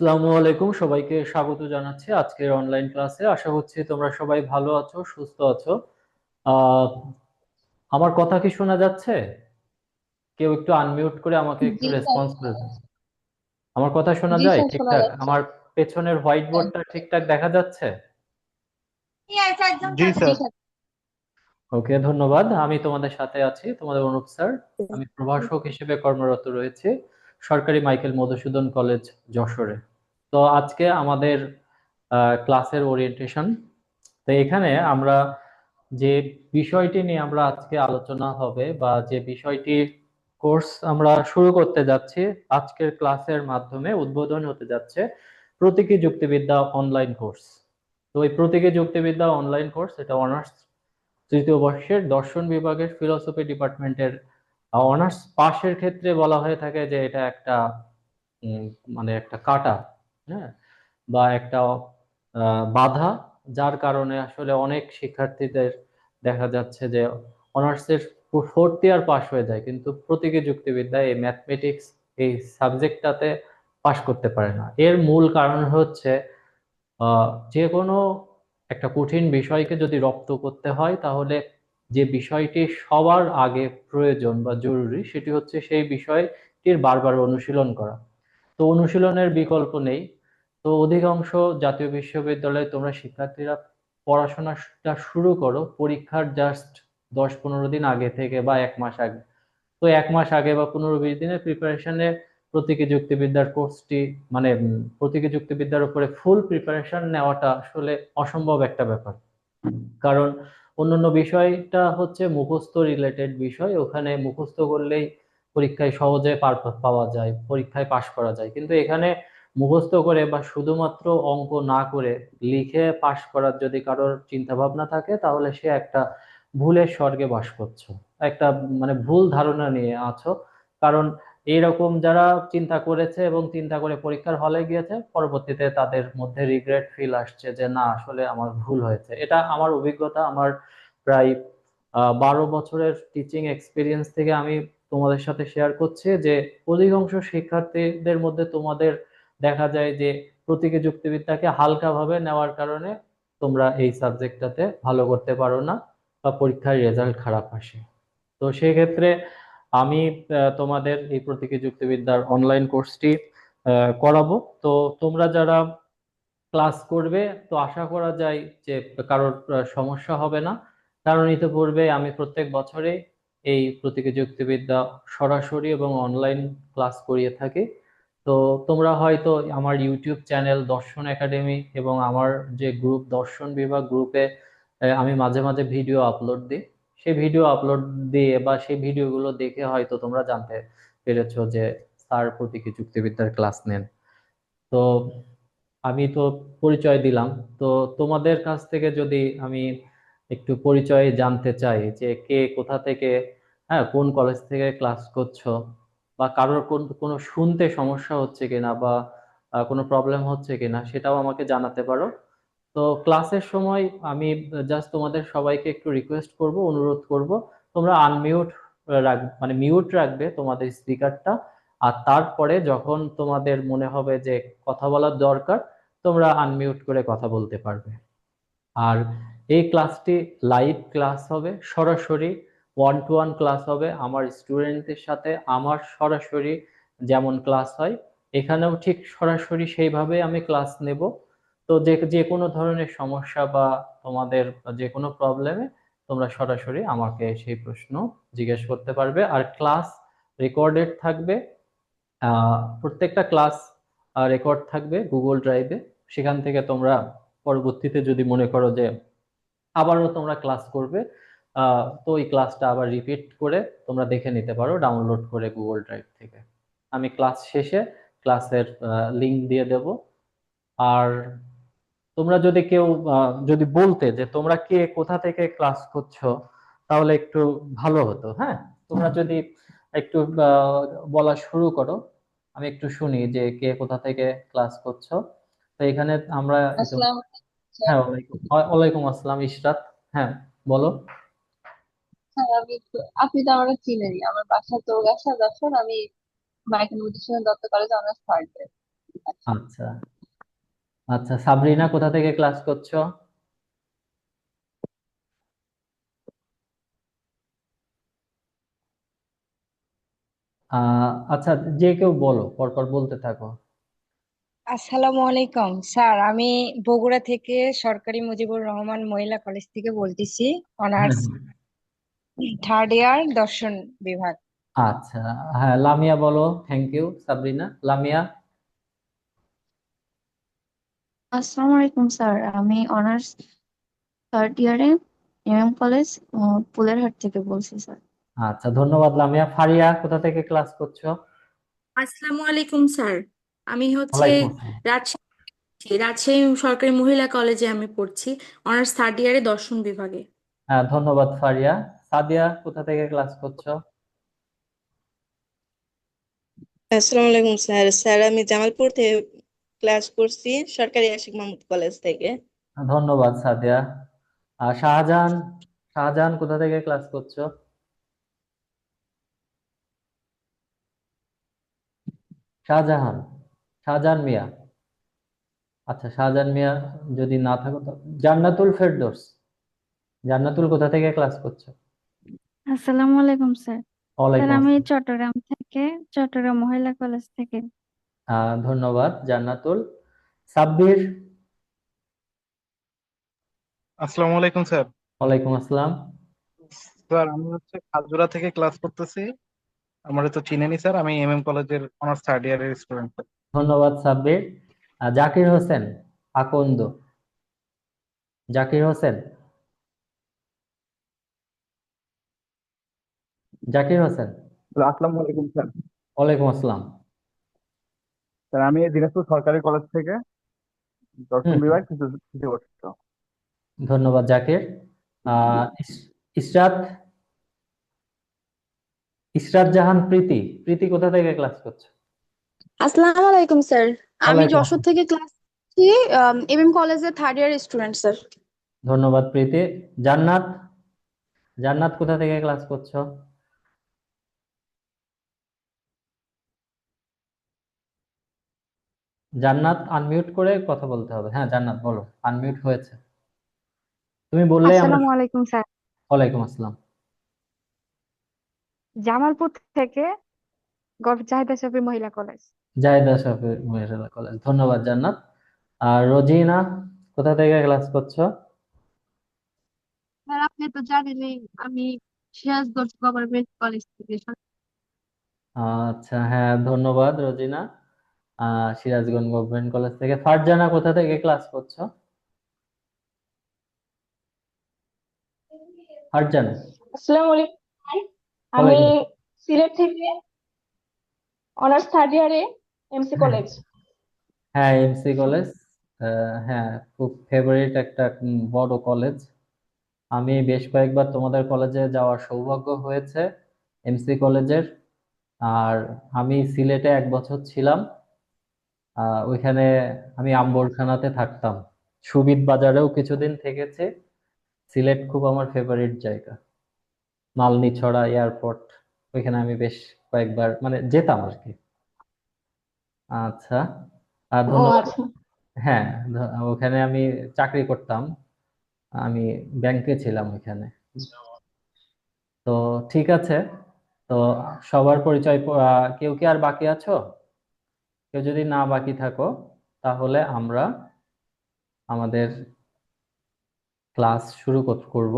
আসসালামু আলাইকুম। সবাইকে স্বাগত জানাচ্ছি আজকের অনলাইন ক্লাসে আশা করছি তোমরা সবাই ভালো আছো সুস্থ আছো। আহ আমার কথা কি শোনা যাচ্ছে? কেউ একটু আনমিউট করে আমাকে একটু রেসপন্স করে আমার কথা শোনা যায়? ঠিকঠাক? আমার পেছনের হোয়াইট হ্যাঁ বোর্ডটা ঠিকঠাক দেখা যাচ্ছে? ওকে ধন্যবাদ। আমি তোমাদের সাথে আছি তোমাদের অনুপ স্যার আমি প্রভাষক হিসেবে কর্মরত রয়েছে। সরকারি মাইকেল মধুসূদন কলেজ যশোরে। তো আজকে আমাদের ক্লাসের ওরিয়েন্টেশন তো এখানে আমরা যে বিষয়টি নিয়ে আমরা আজকে আলোচনা হবে বা যে বিষয়টি কোর্স আমরা শুরু করতে যাচ্ছি, আজকের ক্লাসের মাধ্যমে উদ্বোধন হতে যাচ্ছে প্রতীকী যুক্তিবিদ্যা অনলাইন কোর্স তো এই প্রতীকী যুক্তিবিদ্যা অনলাইন কোর্স এটা অনার্স তৃতীয় বর্ষের দর্শন বিভাগের ফিলসফি ডিপার্টমেন্টের অনার্স পাশের ক্ষেত্রে বলা হয়ে থাকে যে এটা একটা মানে একটা কাটা হ্যাঁ? বা একটা বাধা, যার কারণে আসলে অনেক শিক্ষার্থীদের দেখা যাচ্ছে যে অনার্সের ফোর্থ ইয়ার পাশ হয়ে যায়, কিন্তু প্রতীকী যুক্তিবিদ্যা এই ম্যাথমেটিক্স এই সাবজেক্টটাতে পাশ করতে পারে না। এর মূল কারণ হচ্ছে যে কোনো একটা কঠিন বিষয়কে যদি রপ্ত করতে হয়, তাহলে যে বিষয়টি সবার আগে প্রয়োজন বা জরুরি, সেটি হচ্ছে সেই বিষয়টির বারবার অনুশীলন করা। তো অনুশীলনের বিকল্প নেই। তো অধিকাংশ জাতীয় বিশ্ববিদ্যালয়ে তোমরা শিক্ষার্থীরা পড়াশোনাটা শুরু করো পরীক্ষার জাস্ট দশ পনেরো দিন আগে থেকে বা এক মাস আগে। তো এক মাস আগে বা পনেরো বিশ দিনের প্রিপারেশনে প্রতীকী যুক্তিবিদ্যার কোর্সটি মানে প্রতীকী যুক্তিবিদ্যার উপরে ফুল প্রিপারেশন নেওয়াটা আসলে অসম্ভব একটা ব্যাপার। কারণ অন্যান্য বিষয়টা হচ্ছে মুখস্থ রিলেটেড বিষয়। ওখানে মুখস্থ করলেই পরীক্ষায় সহজে পার পাওয়া যায়, পরীক্ষায় পাশ করা যায়। কিন্তু এখানে মুখস্থ করে বা শুধুমাত্র অঙ্ক না করে লিখে পাশ করার যদি কারোর চিন্তা ভাবনা থাকে, তাহলে সে একটা ভুলের স্বর্গে বাস করছ। একটা মানে ভুল ধারণা নিয়ে আছো। কারণ এইরকম যারা চিন্তা করেছে এবং চিন্তা করে পরীক্ষার হলে গিয়েছে, পরবর্তীতে তাদের মধ্যে রিগ্রেট ফিল আসছে যে, না, আসলে আমার ভুল হয়েছে। এটা আমার অভিজ্ঞতা, আমার প্রায় বারো বছরের টিচিং এক্সপিরিয়েন্স থেকে আমি তোমাদের সাথে শেয়ার করছি যে, অধিকাংশ শিক্ষার্থীদের মধ্যে তোমাদের দেখা যায় যে, প্রতীকী যুক্তিবিদ্যাকে হালকাভাবে নেওয়ার কারণে তোমরা এই সাবজেক্টটাতে ভালো করতে পারো না বা পরীক্ষার রেজাল্ট খারাপ আসে। তো সেক্ষেত্রে আমি তোমাদের এই প্রতীকী যুক্তিবিদ্যার অনলাইন কোর্সটি করাবো। তো তোমরা যারা ক্লাস করবে, তো আশা করা যায় যে কারোর সমস্যা হবে না। কারণ ইতিপূর্বে আমি প্রত্যেক বছরে এই প্রতীকী যুক্তিবিদ্যা সরাসরি এবং অনলাইন ক্লাস করিয়ে থাকি। তো তোমরা হয়তো আমার ইউটিউব চ্যানেল দর্শন একাডেমি এবং আমার যে গ্রুপ দর্শন বিভাগ গ্রুপে আমি মাঝে মাঝে ভিডিও আপলোড দিই। সেই ভিডিও আপলোড দিয়ে বা সেই ভিডিওগুলো দেখে হয়তো তোমরা জানতে পেরেছ যে স্যার প্রতীকী যুক্তিবিদ্যার ক্লাস নেন। তো আমি তো পরিচয় দিলাম। তো তোমাদের কাছ থেকে যদি আমি একটু পরিচয় জানতে চাই যে কে কোথা থেকে হ্যাঁ কোন কলেজ থেকে ক্লাস করছ বা কারোর কোন, কোনো শুনতে সমস্যা হচ্ছে কিনা বা কোনো প্রবলেম হচ্ছে কিনা সেটাও আমাকে জানাতে পারো। তো ক্লাসের সময় আমি জাস্ট তোমাদের সবাইকে একটু রিকোয়েস্ট করব, অনুরোধ করব, তোমরা আনমিউট রাখ মানে মিউট রাখবে তোমাদের স্পিকারটা আর তারপরে যখন তোমাদের মনে হবে যে কথা বলার দরকার, তোমরা আনমিউট করে কথা বলতে পারবে। আর এই ক্লাসটি লাইভ ক্লাস হবে, সরাসরি ওয়ান টু ওয়ান ক্লাস হবে, আমার স্টুডেন্টদের সাথে আমার সরাসরি যেমন ক্লাস হয়, এখানেও ঠিক সরাসরি সেইভাবে আমি ক্লাস নেব। তো যে যে কোনো ধরনের সমস্যা বা তোমাদের যে কোনো প্রবলেমে তোমরা সরাসরি আমাকে সেই প্রশ্ন জিজ্ঞেস করতে পারবে। আর ক্লাস রেকর্ডেড থাকবে প্রত্যেকটা ক্লাস রেকর্ড থাকবে গুগল ড্রাইভে সেখান থেকে তোমরা পরবর্তীতে যদি মনে করো যে আবারও তোমরা ক্লাস করবে তো এই ক্লাসটা আবার রিপিট করে তোমরা দেখে নিতে পারো ডাউনলোড করে গুগল ড্রাইভ থেকে। আমি ক্লাস শেষে ক্লাসের লিঙ্ক দিয়ে দেব। আর তোমরা যদি কেউ যদি বলতে যে তোমরা কে কোথা থেকে ক্লাস করছ তাহলে একটু ভালো হতো হ্যাঁ? তোমরা যদি একটু বলা শুরু করো। আমি একটু শুনি যে কে কোথা থেকে ক্লাস করছ। তো এখানে আমরা হ্যাঁ ওয়ালাইকুম আসসালাম ইশরাত। হ্যাঁ বলো। হ্যাঁ আমি আপনি তো আমার চিনেনি আমার বাসা চৌগাছা যশোর আমি মাইকেল মধুসূদন দত্ত কলেজে অনার্স থার্ড আচ্ছা। আচ্ছা সাবরিনা কোথা থেকে ক্লাস করছ? আহ আচ্ছা যে কেউ বলো পরপর বলতে থাকো। আসসালামু আলাইকুম স্যার আমি বগুড়া থেকে সরকারি মুজিবুর রহমান মহিলা কলেজ থেকে বলতেছি অনার্স থার্ড ইয়ার দর্শন বিভাগ। আচ্ছা হ্যাঁ লামিয়া বলো থ্যাংক ইউ সাবরিনা। লামিয়া? আসসালামু আলাইকুম স্যার। আমি অনার্স থার্ড ইয়ারে এমএম কলেজ ফুলেরহাট থেকে বলছি স্যার। আচ্ছা ধন্যবাদ লামিয়া। ফারিয়া কোথা থেকে ক্লাস করছ? আসসালামু আলাইকুম স্যার। আমি হচ্ছে ওয়ালাইকুম আসসালাম। রাজশাহী রাজশাহী সরকারি মহিলা কলেজে আমি পড়ছি অনার্স থার্ড ইয়ারে দর্শন বিভাগে। হ্যাঁ ধন্যবাদ ফারিয়া। সাদিয়া কোথা থেকে ক্লাস করছ? আসসালামু আলাইকুম স্যার। স্যার আমি জামালপুর থেকে ক্লাস করছি সরকারি আশিক মাহমুদ কলেজ থেকে। ধন্যবাদ সাদিয়া। আর শাহজাহান শাহজাহান কোথা থেকে ক্লাস করছ? শাহজাহান শাহজাহান মিয়া। আচ্ছা শাহজাহান মিয়া যদি না থাকো তো জান্নাতুল ফেরদৌস। জান্নাতুল কোথা থেকে ক্লাস করছ? আসসালামু আলাইকুম স্যার। স্যার আমি চট্টগ্রাম থেকে চট্টগ্রাম মহিলা কলেজ থেকে। ধন্যবাদ জান্নাতুল। সাব্বির। আসসালামু আলাইকুম স্যার। ওয়ালাইকুম আসসালাম। স্যার আমি হচ্ছে খাজুরা থেকে ক্লাস করতেছি। আমার তো চিনেনি স্যার। আমি এমএম কলেজের অনার্স থার্ড ইয়ারের স্টুডেন্ট। ধন্যবাদ সাব্বির। জাকির হোসেন আকন্দ। জাকির হোসেন। জাকির হোসেন। আসসালামু আলাইকুম স্যার। ওয়ালাইকুম আসসালাম। স্যার আমি দিনাজপুর সরকারি কলেজ থেকে দর্শন বিভাগ তৃতীয় তৃতীয় বর্ষ ধন্যবাদ জাকির। আহ ইসরাত ইশরাত জাহান প্রীতি প্রীতি কোথা থেকে ক্লাস করছ? আসসালামু আলাইকুম স্যার। আমি ওয়ালাইকুম যশোর থেকে ক্লাস করছি এমএম কলেজের থার্ড ইয়ার স্টুডেন্ট স্যার। ধন্যবাদ প্রীতি। জান্নাত জান্নাত কোথা থেকে ক্লাস করছ? জান্নাত আনমিউট করে কথা বলতে হবে। হ্যাঁ জান্নাত বলো আনমিউট হয়েছে। তুমি বললে আমরা আসসালামু আলাইকুম স্যার। ওয়ালাইকুম আসসালাম। জামালপুর থেকে জাহিদা শফি মহিলা কলেজ। জাহেদা শফি মহিলা কলেজ। ধন্যবাদ জান্নাত। আর রোজিনা কোথা থেকে ক্লাস করছ? স্যার আপনি তো জানেনই আমি সিরাজগঞ্জ গভর্নমেন্ট কলেজ থেকে। আচ্ছা হ্যাঁ ধন্যবাদ রোজিনা। সিরাজগঞ্জ গভর্নমেন্ট কলেজ থেকে। ফারজানা কোথা থেকে ক্লাস করছ? ফারজানা। আসসালামু আলাইকুম। আমি সিলেট থেকে অনার্স থার্ড ইয়ারে এমসি হ্যাঁ। কলেজ হ্যাঁ এমসি কলেজ হ্যাঁ খুব ফেভারিট একটা বড় কলেজ আমি বেশ কয়েকবার তোমাদের কলেজে যাওয়ার সৌভাগ্য হয়েছে এমসি কলেজের আর আমি সিলেটে এক বছর ছিলাম। আহ, ওইখানে আমি আম্বরখানাতে থাকতাম। সুবিদ বাজারেও কিছুদিন থেকেছি। সিলেট খুব আমার ফেভারিট জায়গা। মালনীছড়া এয়ারপোর্ট ওইখানে আমি বেশ কয়েকবার মানে যেতাম আর কি। আচ্ছা আর ধন্যবাদ। আচ্ছা। হ্যাঁ ওখানে আমি চাকরি করতাম। আমি ব্যাংকে ছিলাম ওইখানে। তো ঠিক আছে। তো সবার পরিচয় কেউ কি আর বাকি আছো? কেউ যদি না বাকি থাকো, তাহলে আমরা আমাদের ক্লাস শুরু কর- করব।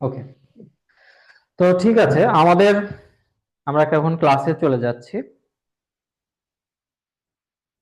ওকে। তো ঠিক আছে, আমাদের আমরা এখন ক্লাসে চলে যাচ্ছি।